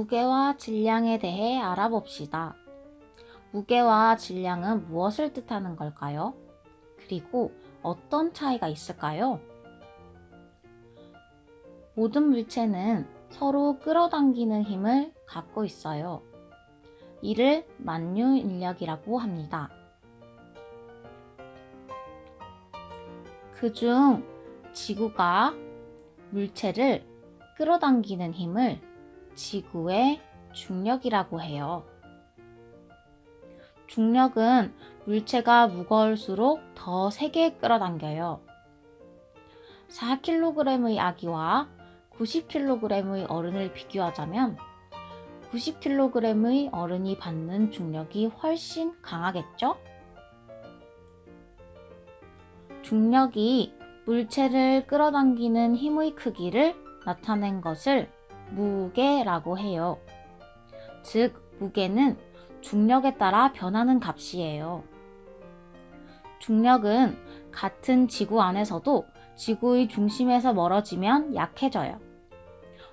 무게와 질량에 대해 알아봅시다. 무게와 질량은 무엇을 뜻하는 걸까요? 그리고 어떤 차이가 있을까요? 모든 물체는 서로 끌어당기는 힘을 갖고 있어요. 이를 만유 인력이라고 합니다. 그중 지구가 물체를 끌어당기는 힘을 지구의 중력이라고 해요. 중력은 물체가 무거울수록 더 세게 끌어당겨요. 4kg의 아기와 90kg의 어른을 비교하자면 90kg의 어른이 받는 중력이 훨씬 강하겠죠? 중력이 물체를 끌어당기는 힘의 크기를 나타낸 것을 무게라고 해요. 즉, 무게는 중력에 따라 변하는 값이에요. 중력은 같은 지구 안에서도 지구의 중심에서 멀어지면 약해져요.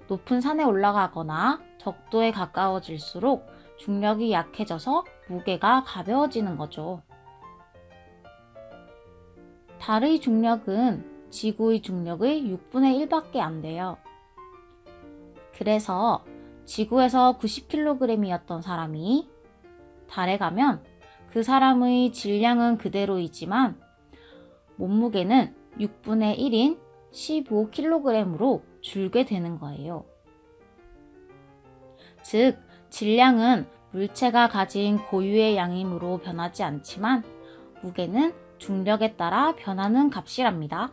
높은 산에 올라가거나 적도에 가까워질수록 중력이 약해져서 무게가 가벼워지는 거죠. 달의 중력은 지구의 중력의 6분의 1밖에 안 돼요. 그래서 지구에서 90kg이었던 사람이 달에 가면 그 사람의 질량은 그대로이지만 몸무게는 6분의 1인 15kg으로 줄게 되는 거예요. 즉, 질량은 물체가 가진 고유의 양이므로 변하지 않지만 무게는 중력에 따라 변하는 값이랍니다.